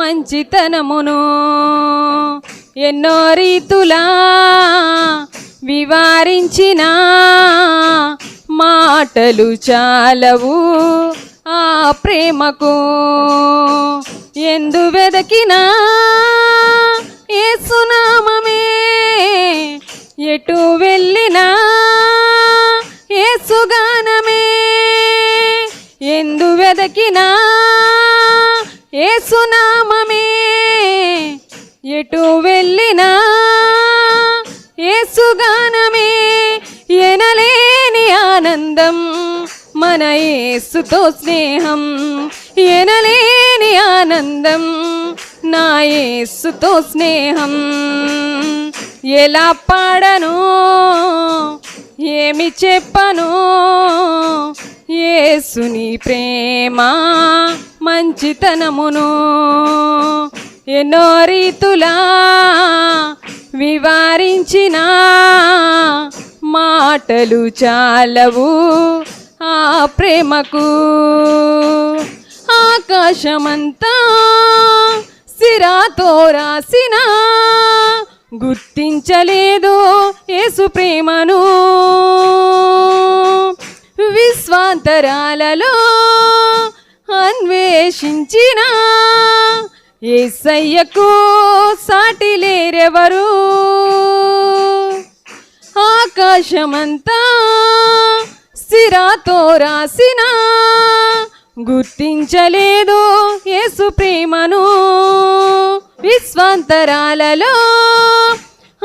మంచితనమును ఎన్నో రీతులా వివారించిన మాటలు చాలవు ఆ ప్రేమకు. ఎందు వెదకినా ఏసునామమే ఎటు వెళ్ళినా ఏసుగానమే ఎందు వెదకినా ఏసునామమే ఎటు వెళ్ళినా ఏసుగానమే ఎనలేని ఆనందం మన ఏసుతో స్నేహం ఎనలేని ఆనందం నా ఏసుతో స్నేహం ఎలా పాడను? ఏమి చెప్పను? ఏసుని ప్రేమ మంచితనమును ఎన్నో రీతులా వివరించిన మాటలు చాలవు ఆ ప్రేమకు. ఆకాశమంతా సిరాతో రాసిన గుర్తించలేదు యేసు ప్రేమను. విశ్వాంతరాలలో అన్వేషించిన ఏసయ్యకు సాటి లేరెవరు? ఆకాశమంతా సిరాతో రాసిన గుర్తించలేదు యేసు ప్రేమను. విశ్వాంతరాలలో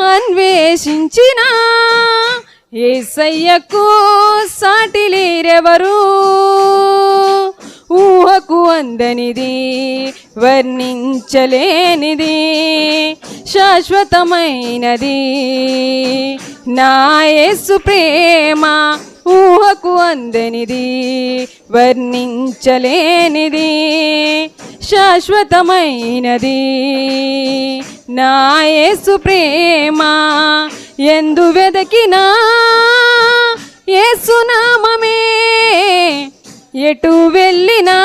అన్వేషించిన ఏసయ్యకు సాటి లేరెవరు? ఊహకు అందనిది వర్ణించలేనిది శాశ్వతమైనది. నాయసు ప్రేమ ఊహకు అందనిది వర్ణించలేనిది శాశ్వతమైనది. నాయసు ప్రేమ ఎందు వెదకినా ఏసునామమే ఎటు వెళ్ళినా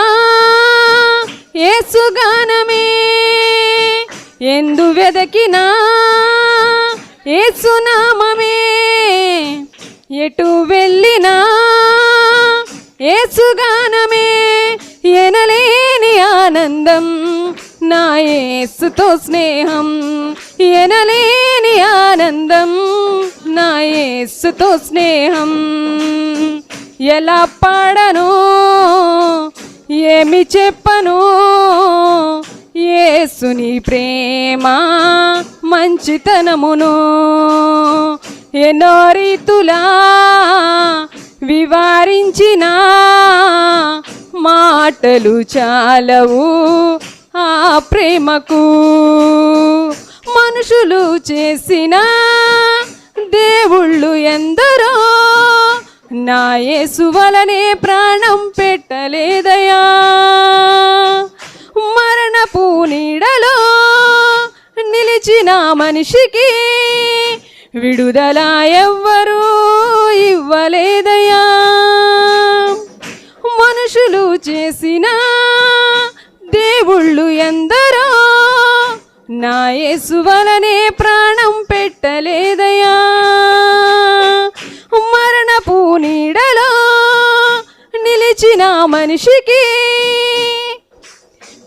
ఏసుగానమే ఎందు వెదకినా ఏసునామమే ఎటు వెళ్ళినా ఏసుగానమే ఎనలేని ఆనందం నా ఏసుతో స్నేహం. ఎనలేని ఆనందం నా ఏసుతో స్నేహం. ఎలా పాడను? ఏమి చెప్పను? యేసుని ప్రేమ మంచితనమును ఎన్నో రీతులా వివరించిన మాటలు చాలవు ఆ ప్రేమకు. మనుషులు చేసిన దేవుళ్ళు ఎందరో నా యేసు వలనే ప్రాణం పెట్టలేదయా పూనీడలో నీడలో నిలిచిన మనిషికి విడుదల ఎవ్వరూ ఇవ్వలేదయా మనుషులు చేసిన దేవుళ్ళు ఎందరో నా యేసు వలనే ప్రాణం పెట్టలేదయా మరణపు నీడలో నిలిచిన మనిషికి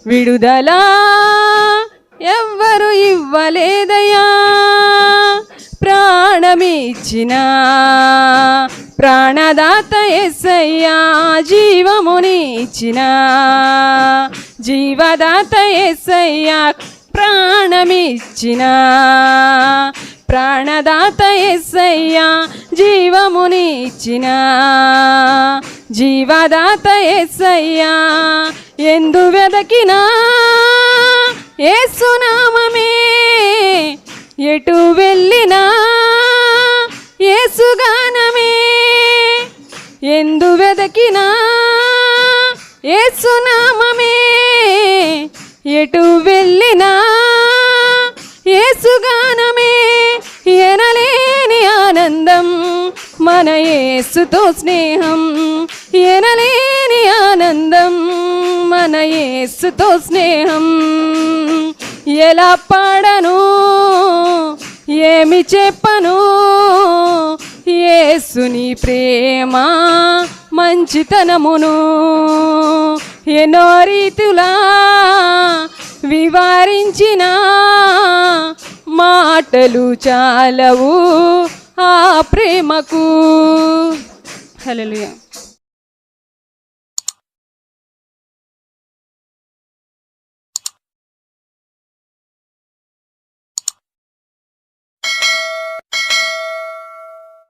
విడుదల ఎవ్వరు ఇవ్వలేదయా ప్రాణమిచ్చిన ప్రాణదాత ఎస్సయ్యా జీవమునిచ్చిన. జీవదాత ఎస్సయ్యా ప్రాణమిచ్చిన. ప్రాణదాత ఎస్సయ్యా జీవమునిచ్చిన. జీవదాత ఎస్సయ్యా ఎందు వెదకినా ఏసునామమే ఎటు వెళ్ళినా ఏసుగానమే ఎందు వెదకినా ఏసునామమే ఎటు వెళ్ళినా ఏసుగానమే ఎనలేని ఆనందం మన ఏసుతో స్నేహం. ఎనలేని ఆనందం మన యేసుతో స్నేహం. ఎలా పాడను? ఏమి చెప్పను? యేసుని ప్రేమ మంచితనమును ఎన్నో రీతులా వివరించిన మాటలు చాలవు ఆ ప్రేమకు. హలో